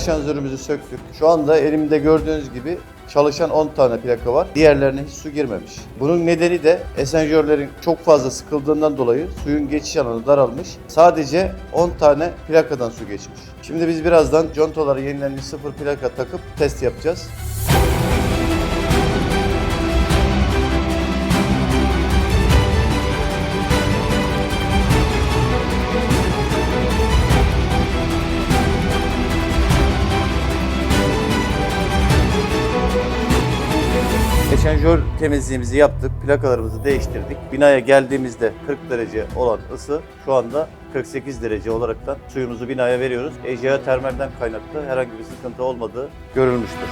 Eşanjörümüzü söktük. Şu anda elimde gördüğünüz gibi çalışan 10 tane plaka var. Diğerlerine hiç su girmemiş. Bunun nedeni de esenjörlerin çok fazla sıkıldığından dolayı suyun geçiş alanı daralmış. Sadece 10 tane plakadan su geçmiş. Şimdi biz birazdan contaları yenilenmiş sıfır plaka takıp test yapacağız. Eşanjör temizliğimizi yaptık, plakalarımızı değiştirdik. Binaya geldiğimizde 40 derece olan ısı şu anda 48 derece olaraktan suyumuzu binaya veriyoruz. Ejea termalden kaynaklı herhangi bir sıkıntı olmadığı görülmüştür.